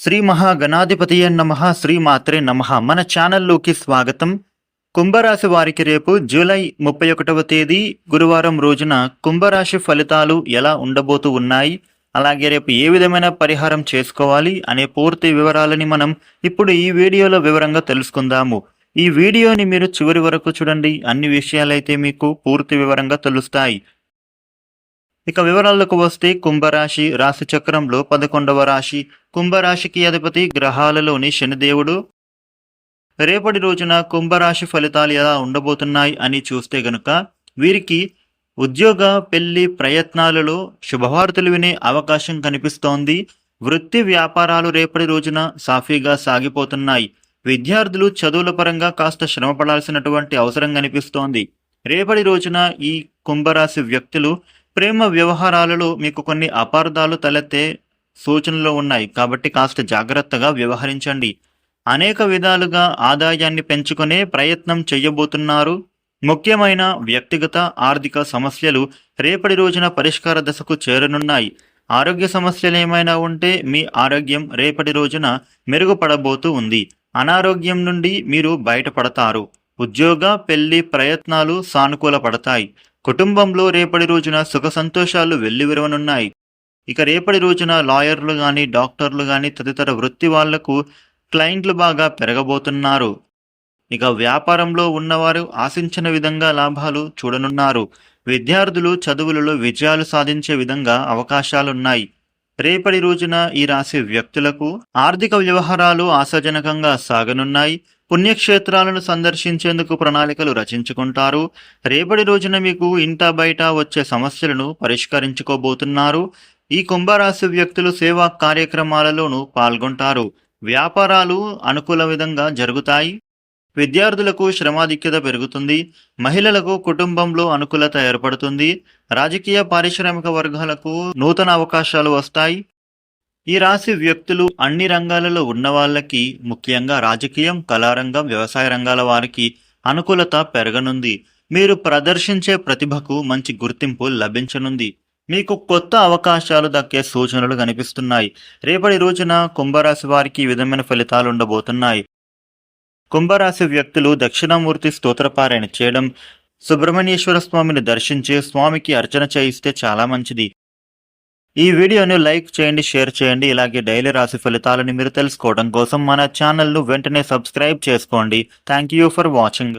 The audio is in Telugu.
శ్రీ మహాగణాధిపతియ నమ శ్రీ మాత్రే నమ. మన ఛానల్లోకి స్వాగతం. కుంభరాశి వారికి రేపు జూలై ముప్పై ఒకటవ తేదీ గురువారం రోజున కుంభరాశి ఫలితాలు ఎలా ఉండబోతూ ఉన్నాయి అలాగే రేపు ఏ విధమైన పరిహారం చేసుకోవాలి అనే పూర్తి వివరాలని మనం ఇప్పుడు ఈ వీడియోలో వివరంగా తెలుసుకుందాము. ఈ వీడియోని మీరు చివరి వరకు చూడండి. అన్ని విషయాలైతే మీకు పూర్తి వివరంగా తెలుస్తాయి. ఇక వివరాలకు వస్తే కుంభరాశి రాశి చక్రంలో పదకొండవ రాశి. కుంభరాశికి అధిపతి గ్రహాలలోని శనిదేవుడు. రేపటి రోజున కుంభరాశి ఫలితాలు ఎలా ఉండబోతున్నాయి అని చూస్తే గనుక వీరికి ఉద్యోగ పెళ్ళి ప్రయత్నాలలో శుభవార్తలు వినే అవకాశం కనిపిస్తోంది. వృత్తి వ్యాపారాలు రేపటి రోజున సాఫీగా సాగిపోతున్నాయి. విద్యార్థులు చదువుల పరంగా కాస్త శ్రమ పడాల్సినటువంటి అవసరం కనిపిస్తోంది. రేపటి రోజున ఈ కుంభరాశి వ్యక్తులు ప్రేమ వ్యవహారాలలో మీకు కొన్ని అపార్థాలు తలెత్తే సూచనలు ఉన్నాయి. కాబట్టి కాస్త జాగ్రత్తగా వ్యవహరించండి. అనేక విధాలుగా ఆదాయాన్ని పెంచుకునే ప్రయత్నం చేయబోతున్నారు. ముఖ్యమైన వ్యక్తిగత ఆర్థిక సమస్యలు రేపటి రోజున పరిష్కార దశకు చేరనున్నాయి. ఆరోగ్య సమస్యలు ఏమైనా ఉంటే మీ ఆరోగ్యం రేపటి రోజున మెరుగుపడబోతూ ఉంది. అనారోగ్యం నుండి మీరు బయటపడతారు. ఉద్యోగ పెళ్ళి ప్రయత్నాలు సానుకూల పడతాయి కుటుంబంలో రేపటి రోజున సుఖ సంతోషాలు వెల్లివిరవనున్నాయి ఇక రేపటి రోజున లాయర్లు కానీ డాక్టర్లు కానీ తదితర వృత్తి వాళ్ళకు క్లయింట్లు బాగా పెరగబోతున్నారు. ఇక వ్యాపారంలో ఉన్నవారు ఆశించిన విధంగా లాభాలు చూడనున్నారు. విద్యార్థులు చదువులలో విజయాలు సాధించే విధంగా అవకాశాలున్నాయి. రేపటి రోజున ఈ రాశి వ్యక్తులకు ఆర్థిక వ్యవహారాలు ఆశాజనకంగా సాగనున్నాయి. పుణ్యక్షేత్రాలను సందర్శించేందుకు ప్రణాళికలు రచించుకుంటారు. రేపటి రోజున మీకు ఇంట బయట వచ్చే సమస్యలను పరిష్కరించుకోబోతున్నారు. ఈ కుంభరాశి వ్యక్తులు సేవా కార్యక్రమాలలోనూ పాల్గొంటారు. వ్యాపారాలు అనుకూల విధంగా జరుగుతాయి. విద్యార్థులకు శ్రమాధిక్యత పెరుగుతుంది మహిళలకు కుటుంబంలో అనుకూలత ఏర్పడుతుంది రాజకీయ పారిశ్రామిక వర్గాలకు నూతన అవకాశాలు వస్తాయి. ఈ రాశి వ్యక్తులు అన్ని రంగాలలో ఉన్న వాళ్ళకి ముఖ్యంగా రాజకీయం కళారంగం వ్యవసాయ రంగాల వారికి అనుకూలత పెరగనుంది. మీరు ప్రదర్శించే ప్రతిభకు మంచి గుర్తింపు లభించనుంది. మీకు కొత్త అవకాశాలు దక్కే సూచనలు కనిపిస్తున్నాయి. రేపటి రోజున కుంభరాశి వారికి ఈ విధమైన ఫలితాలు ఉండబోతున్నాయి. కుంభరాశి వ్యక్తులు దక్షిణామూర్తి స్తోత్రపారాయణ చేయడం సుబ్రహ్మణ్యేశ్వర స్వామిని దర్శించి స్వామికి అర్చన చేయిస్తే చాలా మంచిది. ఈ వీడియోను లైక్ చేయండి షేర్ చేయండి ఇలాగే డైలీ రాశి ఫలితాలను మీరు తెలుసుకోవడం కోసం మన ఛానల్ను వెంటనే సబ్స్క్రైబ్ చేసుకోండి. Thank you for watching.